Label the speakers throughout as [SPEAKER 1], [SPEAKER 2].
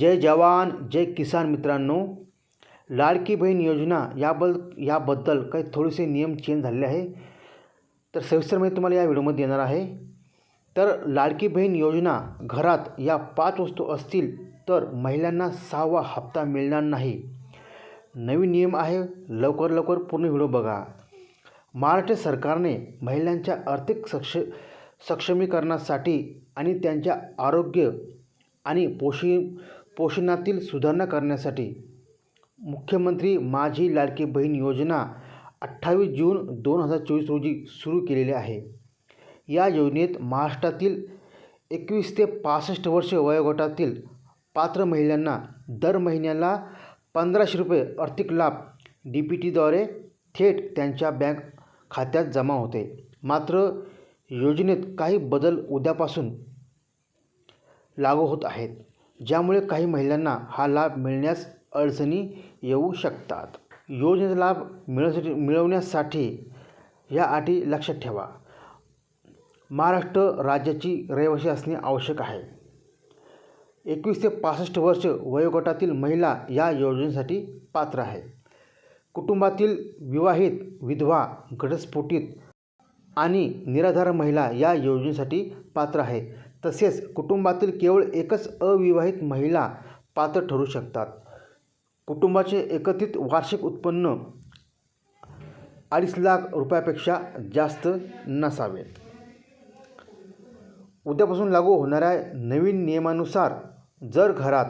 [SPEAKER 1] जय जवान जय किसान मित्रांनो. लाडकी बहीण योजना याबद याबद्दल काही थोडेसे नियम चेंज झालेले आहे. तर सविस्तर माहिती तुम्हाला या व्हिडिओमध्ये येणार आहे. तर लाडकी बहीण योजना घरात या पाच वस्तू असतील तर महिलांना सहावा हप्ता मिळणार नाही. नवीन नियम आहे. लवकर लवकर पूर्ण व्हिडिओ बघा. महाराष्ट्र सरकारने महिलांच्या आर्थिक सक्ष सक्षमीकरणासाठी आणि त्यांच्या आरोग्य आणि पोषी पोषणातील सुधारणा करण्यासाठी मुख्यमंत्री माझी लाडकी बहीण योजना अठ्ठावीस जून दोन हजार चोवीस रोजी सुरू केलेली आहे. या योजनेत महाराष्ट्रातील एकवीस ते पासष्ट वर्ष वयोगटातील पात्र महिलांना दर महिन्याला पंधराशे रुपये आर्थिक लाभ डी पी टीद्वारे थेट त्यांच्या बँक खात्यात जमा होते. मात्र योजनेत काही बदल उद्यापासून लागू होत आहेत. ज्यामुळे काही महिलांना हा लाभ मिळण्यास अडचणी येऊ शकतात. योजनेचा लाभ मिळवण्यासाठी मिळवण्यासाठी या अटी लक्षात ठेवा. महाराष्ट्र राज्याची रहिवासी असणे आवश्यक आहे. एकवीस ते पासष्ट वर्ष वयोगटातील महिला या योजनेसाठी पात्र आहे. कुटुंबातील विवाहित विधवा घटस्फोटित आणि निराधार महिला या योजनेसाठी पात्र आहे. तसेच कुटुंबातील केवळ एकच अविवाहित महिला पात्र ठरू शकतात. कुटुंबाचे एकत्रित वार्षिक उत्पन्न अडीच लाख रुपयापेक्षा जास्त नसावेत. उद्यापासून लागू होणाऱ्या नवीन नियमानुसार जर घरात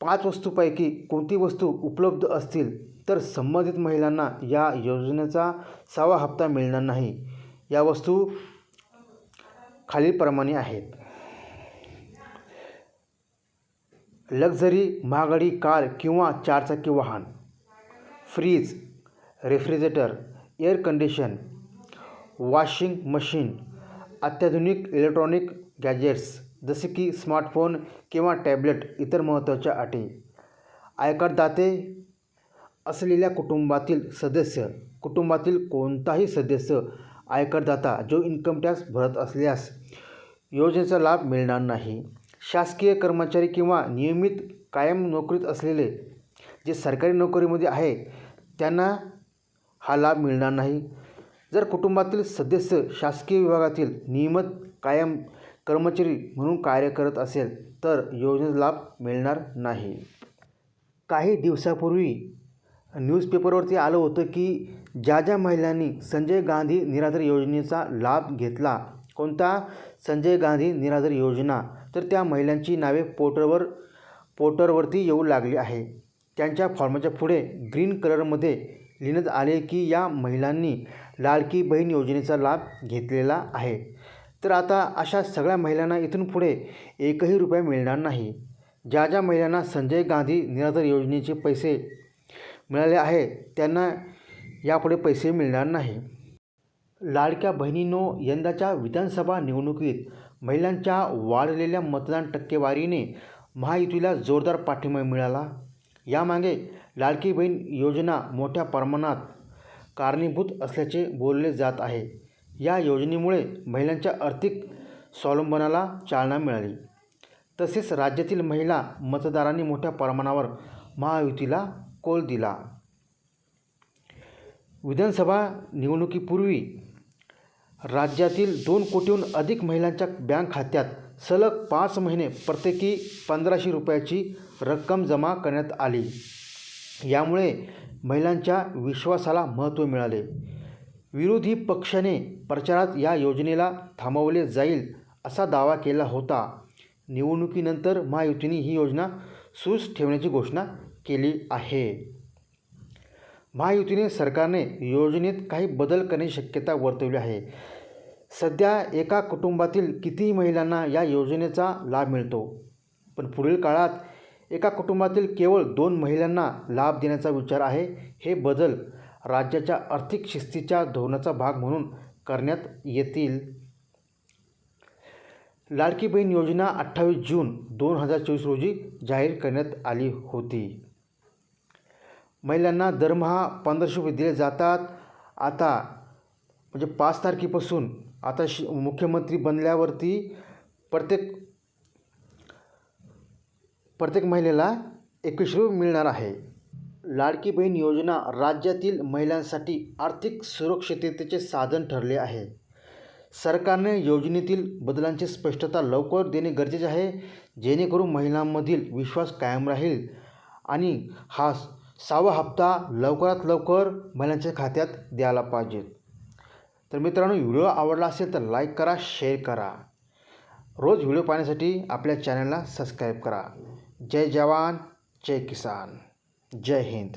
[SPEAKER 1] पाच वस्तूपैकी कोणती वस्तू उपलब्ध असतील तर संबंधित महिलांना या योजनेचा सहावा हप्ता मिळणार नाही. या वस्तू खालीलप्रमाणे आहेत. लक्झरी महागडी कार किंवा चारचाकी वाहन fridge refrigerator air condition washing machine अत्याधुनिक इलेक्ट्रॉनिक गॅजेट्स जसे की स्मार्टफोन किंवा टॅबलेट इतर महत्त्वाच्या अटी. आयकरदाते असलेल्या कुटुंबातील सदस्य कुटुंबातील कोणताही सदस्य आयकरदाता जो इन्कम टॅक्स भरत असल्यास योजनेचा लाभ मिळणार नाही. शासकीय कर्मचारी किंवा नियमित कायम नोकरीत असलेले जे सरकारी नोकरीमध्ये आहे त्यांना हा लाभ मिळणार नाही. जर कुटुंबातील सदस्य शासकीय विभागातील नियमित कायम कर्मचारी म्हणून कार्य करत असेल तर योजनेचा लाभ मिळणार नाही. काही दिवसापूर्वी न्यूजपेपरवरती आलं होतं की ज्या ज्या महिलांनी संजय गांधी निराधार योजनेचा लाभ घेतला कोणता? संजय गांधी निराधार योजना. तर त्या महिलांची नावे पोर्टरवर पोर्टरवरती येऊ लागली आहे. त्यांच्या फॉर्माच्या पुढे ग्रीन कलरमध्ये लिहिण्यात आले की या महिलांनी लाडकी बहीण योजनेचा लाभ घेतलेला आहे. तर आता अशा सगळ्या महिलांना इथून पुढे एकही रुपया मिळणार नाही. ज्या ज्या महिलांना संजय गांधी निराधार योजनेचे पैसे मिळाले आहे. त्यांना यापुढे पैसे मिळणार नाही. लाडक्या बहिणींनो यंदाच्या विधानसभा निवडणुकीत महिलांच्या वाढलेल्या मतदान टक्केवारीने महायुतीला जोरदार पाठिंबा मिळाला. यामागे लाडकी बहीण योजना मोठ्या प्रमाणात कारणीभूत असल्याचे बोलले जात आहे. या योजनेमुळे महिलांच्या आर्थिक स्वावलंबनाला चालना मिळाली. तसेच राज्यातील महिला मतदारांनी मोठ्या प्रमाणावर महायुतीला कोल दिला. विधानसभा निवडणुकीपूर्वी राज्यातील दोन कोटीहून अधिक महिलांच्या बँक खात्यात सलग पाच महिने प्रत्येकी पंधराशे रुपयाची रक्कम जमा करण्यात आली. यामुळे महिलांच्या विश्वासाला महत्त्व मिळाले. विरोधी पक्षाने प्रचारात या योजनेला थांबवले जाईल असा दावा केला होता. निवडणुकीनंतर महायुतीने ही योजना सुरूच ठेवण्याची घोषणा केली आहे. महायुतीने सरकारने योजनेत काही बदल करण्याची शक्यता वर्तवली आहे. सध्या एका कुटुंबातील कितीही महिलांना या योजनेचा लाभ मिळतो? पण पुढील काळात एका कुटुंबातील केवळ दोन महिलांना लाभ देण्याचा विचार आहे हे बदल राज्याच्या आर्थिक शिस्तीच्या धोरणाचा भाग म्हणून करण्यात येतील. लाडकी बहीण योजना अठ्ठावीस जून दोन हजार चोवीस रोजी जाहीर करण्यात आली होती. महिलांना दरमहा पंधराशे रुपये दिले जातात. आता म्हणजे पाच तारखेपासून आता श मुख्यमंत्री बनल्यावरती प्रत्येक प्रत्येक महिलेला एकवीसशे रुपये मिळणार आहे. लाडकी बहीण योजना राज्यातील महिलांसाठी आर्थिक सुरक्षिततेचे साधन ठरले आहे. सरकारने योजनेतील बदलांची स्पष्टता लवकर देणे गरजेचे आहे जेणेकरून महिलांमधील विश्वास कायम राहील आणि हा सहावा हप्ता लवकरात लवकर महिलांच्या खात्यात द्यायला पाहिजेत तर मित्रांनो व्हिडिओ आवडला असेल तर लाईक करा शेअर करा. रोज व्हिडिओ पाहण्यासाठी आपल्या चॅनलला सबस्क्राईब करा. जय जवान जय किसान. जय हिंद.